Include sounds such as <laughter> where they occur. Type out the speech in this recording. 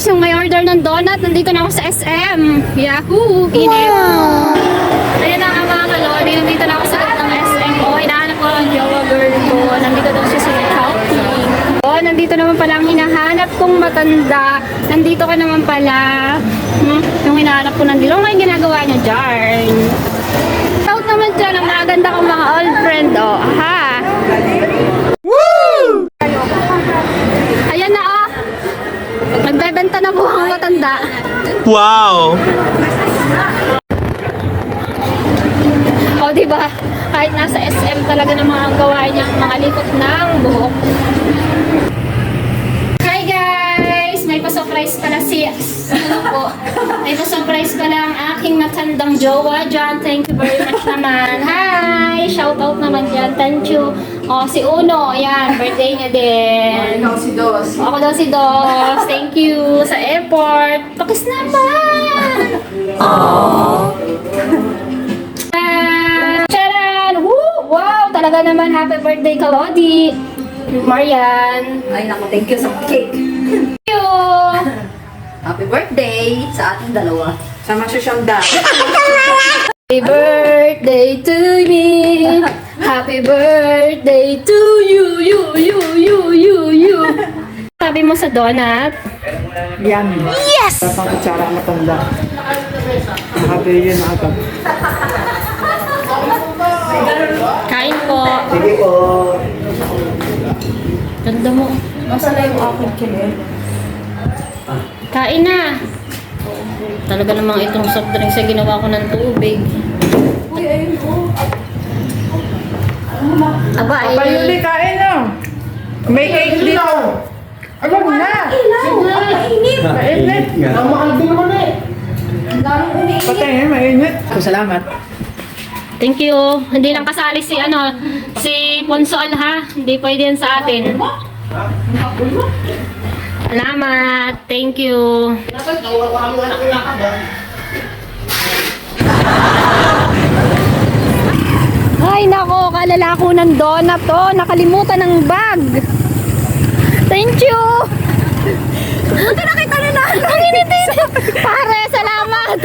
guys, yung may order ng donut, nandito na ako sa SM. Yahoo! Inip. Ayan na nga mga kalodi, nandito na ako sa loob ng SM ko. Hinahanap ko ang jowa girl ko. Nandito daw siya sa shopping. Oh, nandito naman pala ang hinahanap kong matanda. Nandito ka naman pala. Hmm? Yung hinahanap ko nandito. Ano yung ginagawa niya, Jarn? Shout naman dyan ang mga ganda kong mga old matanda. Wow! O, di ba? Kahit nasa SM talaga ng mga gawain niya, mga likot ng buhok. Hi guys! May pa-surprise pala si... Ano po? May pa-surprise pala ang aking matandang jowa dyan. Thank you very much naman. Hi! Shout out naman dyan. Thank you. O, si Uno. Ayan, birthday niya din. Ikaw si Dos. Ako daw si Dos. Thank you sa airport. Pakis naman! Ah, Charan! Woo! Wow! Talaga naman happy birthday ka, Lodi! Marian! Ay naku, thank you sa cake. Thank you! <laughs> Happy birthday sa ating dalawa. Sa masusyonda. Happy birthday to me! <laughs> Happy birthday to you, you, you, you, you, you! Sabi mo sa donut? Yummy. Yes! Sa pang kutsara ang matanda. Nakabili yun agad. Kain po. Sige po. Ganda mo. Masa na yung aking kilig? Kain na. Talaga namang itong soft drinks sa ginawa ko ng tubig. Uy, ayun po. Aba, eh. Kapal yun eh, kain na. May cake dito. Ayun na. Mainit. Mainit. Ang mahal din naman eh. Ang daming umiinit. Patay, mainit. Salamat. Thank you. Hindi lang kasali si ano, si Ponsol ha. Hindi pwede yan sa atin. Salamat. Thank you. Ay nako, kalala ko ng donut to. Nakalimutan ng bag. Thank you! Buti nakita na natin! Ang init Pare, salamat!